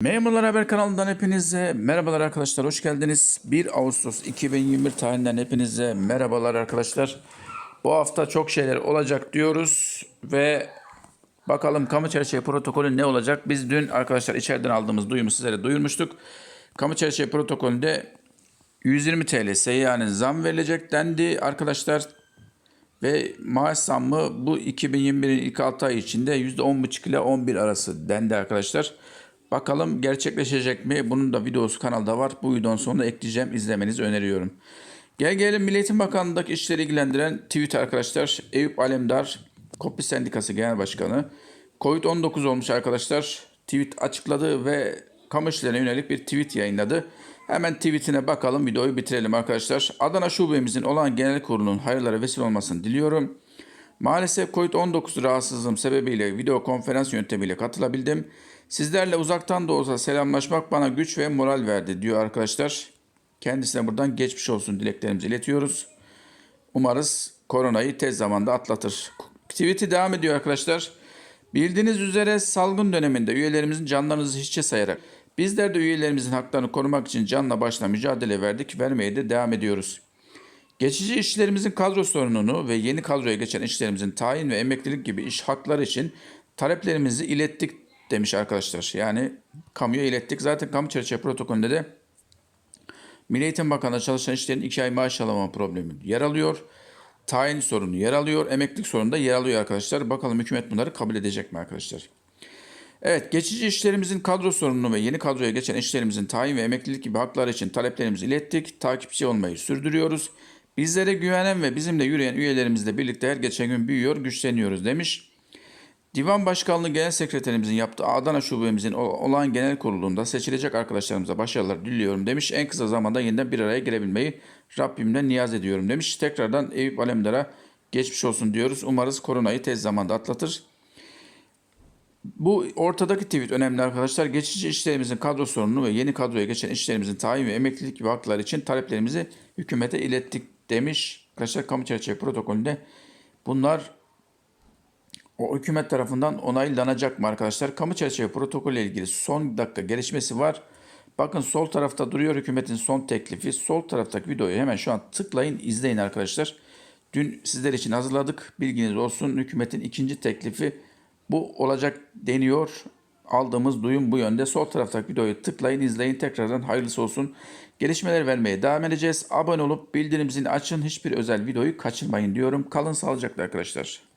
Memurlar Haber kanalından hepinize merhabalar arkadaşlar hoş geldiniz. 1 Ağustos 2021 tarihinden hepinize merhabalar arkadaşlar. Bu hafta çok şeyler olacak diyoruz ve bakalım kamu çerçeve protokolü ne olacak? Biz dün arkadaşlar içeriden aldığımız duyumu sizlere duyurmuştuk. Kamu çerçeve protokolünde 120 TL seyyanen zam verilecek dendi arkadaşlar. Ve maaş zammı bu 2021'in ilk 6 ay içinde %10,5 ile 11 arası dendi arkadaşlar. Bakalım gerçekleşecek mi? Bunun da videosu kanalda var. Bu videonun sonunda ekleyeceğim. İzlemenizi öneriyorum. Gel gelelim Milli Eğitim Bakanlığı'ndaki işleri ilgilendiren tweet arkadaşlar. Eyüp Alemdar, Kopya Sendikası Genel Başkanı. Covid-19 olmuş arkadaşlar. Tweet açıkladı ve kamu işlerine yönelik bir tweet yayınladı. Hemen tweetine bakalım videoyu bitirelim arkadaşlar. Adana şubemizin olan genel kurulunun hayırlara vesile olmasını diliyorum. Maalesef Covid-19 rahatsızlığım sebebiyle video konferans yöntemiyle katılabildim. Sizlerle uzaktan da olsa selamlaşmak bana güç ve moral verdi diyor arkadaşlar. Kendisine buradan geçmiş olsun dileklerimizi iletiyoruz. Umarız koronayı tez zamanda atlatır. Tweet'i devam ediyor arkadaşlar. Bildiğiniz üzere salgın döneminde üyelerimizin canlarınızı hiççe sayarak bizler de üyelerimizin haklarını korumak için canla başla mücadele verdik, vermeye de devam ediyoruz. Geçici işçilerimizin kadro sorununu ve yeni kadroya geçen işçilerimizin tayin ve emeklilik gibi iş hakları için taleplerimizi ilettik demiş arkadaşlar. Yani kamuya ilettik. Zaten kamu çerçeve protokolünde de Milli Eğitim Bakanlığı çalışan işçilerin 2 ay maaş alamama problemi yer alıyor. Tayin sorunu yer alıyor. Emeklilik sorunu da yer alıyor arkadaşlar. Bakalım hükümet bunları kabul edecek mi arkadaşlar? Evet, geçici işlerimizin kadro sorununu ve yeni kadroya geçen işlerimizin tayin ve emeklilik gibi hakları için taleplerimizi ilettik. Takipçi olmayı sürdürüyoruz. Bizlere güvenen ve bizimle yürüyen üyelerimizle birlikte her geçen gün büyüyor, güçleniyoruz demiş. Divan Başkanlığı Genel Sekreterimizin yaptığı Adana Şubemizin olan genel kurulunda seçilecek arkadaşlarımıza başarılar diliyorum demiş. En kısa zamanda yeniden bir araya gelebilmeyi Rabbimden niyaz ediyorum demiş. Tekrardan Eyüp Alemdar'a geçmiş olsun diyoruz. Umarız koronayı tez zamanda atlatır. Bu ortadaki tweet önemli arkadaşlar. Geçici işlerimizin kadro sorununu ve yeni kadroya geçen işlerimizin tayin ve emeklilik gibi haklar için taleplerimizi hükümete ilettik demiş. Arkadaşlar kamu çerçeve protokolünde bunlar o hükümet tarafından onaylanacak mı arkadaşlar? Kamu çerçeve protokolü ile ilgili son dakika gelişmesi var. Bakın sol tarafta duruyor hükümetin son teklifi. Sol taraftaki videoyu hemen şu an tıklayın izleyin arkadaşlar. Dün sizler için hazırladık. Bilginiz olsun hükümetin ikinci teklifi bu olacak deniyor. Aldığımız duyum bu yönde. Sol taraftaki videoyu tıklayın izleyin. Tekrardan hayırlısı olsun. Gelişmeler vermeye devam edeceğiz. Abone olup bildirim zilini açın. Hiçbir özel videoyu kaçırmayın diyorum. Kalın sağlıcakla arkadaşlar.